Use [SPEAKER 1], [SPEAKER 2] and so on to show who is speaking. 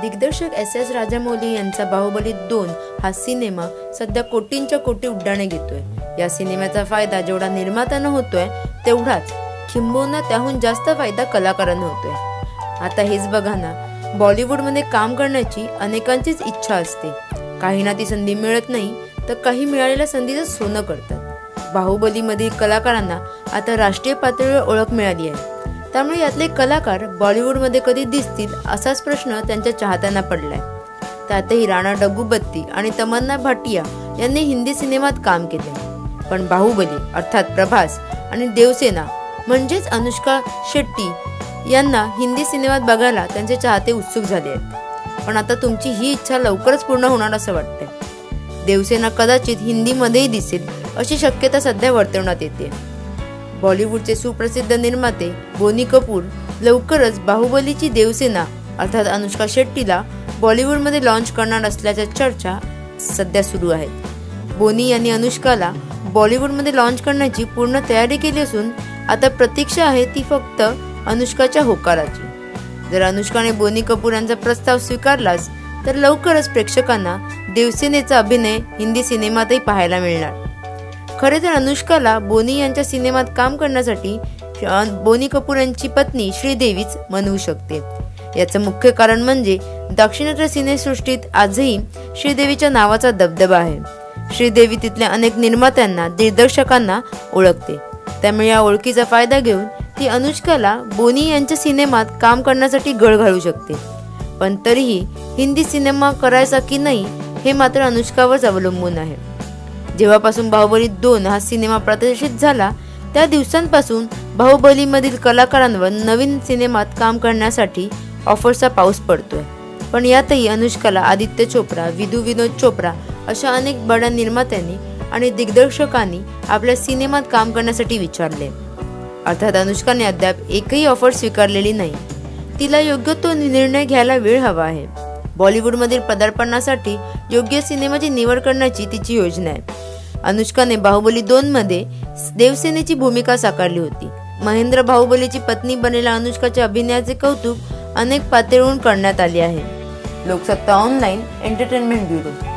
[SPEAKER 1] दिग्दर्शक S S Rajamouli यांचा बाहुबली दोन हा सिनेमा सध्या कोटींच्या कोटी उड्डाणे घेतोय. या सिनेमाचा फायदा जेवढा निर्मात्यांना होतोय तेवढाच किंबहुना त्याहून जास्त फायदा कलाकारांना होतोय. आता हेच बघा ना बॉलिवूडमध्ये काम करण्याची अनेकांचीच इच्छा असते. काहींना ती संधी मिळत नाही तर काही मिळालेल्या संधीचं सोनं करतात. बाहुबलीमधील कलाकारांना आता राष्ट्रीय पातळीवर ओळख मिळाली आहे. त्यामुळे यातले कलाकार बॉलिवूडमध्ये कधी दिसतील असाच प्रश्न त्यांच्या चाहत्यांना पडलाय. त्यातही राणा डग्गूबत्ती आणि तमन्ना भाटिया यांनी हिंदी सिनेमात काम केले. पण बाहुबली अर्थात प्रभास आणि देवसेना म्हणजेच अनुष्का शेट्टी यांना हिंदी सिनेमात बघायला त्यांचे चाहते उत्सुक झाले आहेत. पण आता तुमची ही इच्छा लवकरच पूर्ण होणार असं वाटतंय. देवसेना कदाचित हिंदीमध्येही दिसेल अशी शक्यता सध्या वर्तवण्यात येते. बॉलिवूडचे सुप्रसिद्ध निर्माते बोनी कपूर लवकरच बाहुबलीची देवसेना अर्थात अनुष्का शेट्टीला बॉलिवूडमध्ये लॉन्च करणार असल्याच्या चर्चा सध्या सुरू आहेत. बोनी यांनी अनुष्काला बॉलिवूडमध्ये लॉन्च करण्याची पूर्ण तयारी केली असून आता प्रतीक्षा आहे ती फक्त अनुष्काच्या होकाराची. जर अनुष्काने बोनी कपूर यांचा प्रस्ताव स्वीकारलाच तर लवकरच प्रेक्षकांना देवसेनेचा अभिनय हिंदी सिनेमातही पाहायला मिळणार. खरे तर अनुष्काला बोनी यांच्या सिनेमात काम करण्यासाठी बोनी कपूर यांची पत्नी श्रीदेवीच म्हणू शकते. याचं मुख्य कारण म्हणजे दक्षिणात्य सिनेसृष्टीत आजही श्रीदेवीच्या नावाचा दबदबा आहे. श्रीदेवी तिथल्या अनेक निर्मात्यांना दिग्दर्शकांना ओळखते. त्यामुळे या ओळखीचा फायदा घेऊन ती अनुष्काला बोनी यांच्या सिनेमात काम करण्यासाठी गळ घालू शकते. पण तरीही हिंदी सिनेमा करायचा की नाही हे मात्र अनुष्कावरच अवलंबून आहे. जेव्हापासून बाहुबली दोन हा सिनेमा प्रदर्शित झाला त्या दिवसांपासून बाहुबलीमधील कलाकारांवर नवीन सिनेमात काम करण्यासाठी ऑफर्सचा पाऊस पडतोय. पण यातही अनुष्काला आदित्य चोप्रा विधू विनोद चोप्रा अशा अनेक बड्या निर्मात्यांनी आणि दिग्दर्शकांनी आपल्या सिनेमात काम करण्यासाठी विचारले. अर्थात अनुष्काने अद्याप एकही ऑफर स्वीकारलेली नाही. तिला योग्य तो निर्णय घ्यायला वेळ हवा आहे. बॉलिवूडमधील पदार्पणासाठी योग्य सिनेमाची निवड करण्याची तिची योजना आहे. अनुष्काने बाहुबली दोन मध्ये देवसेनेची भूमिका साकारली होती. महेंद्र बाहुबलीची पत्नी बनेला अनुष्काच्या अभिनयाचे कौतुक अनेक पातळीवरून करण्यात आले आहे. Loksatta online entertainment bureau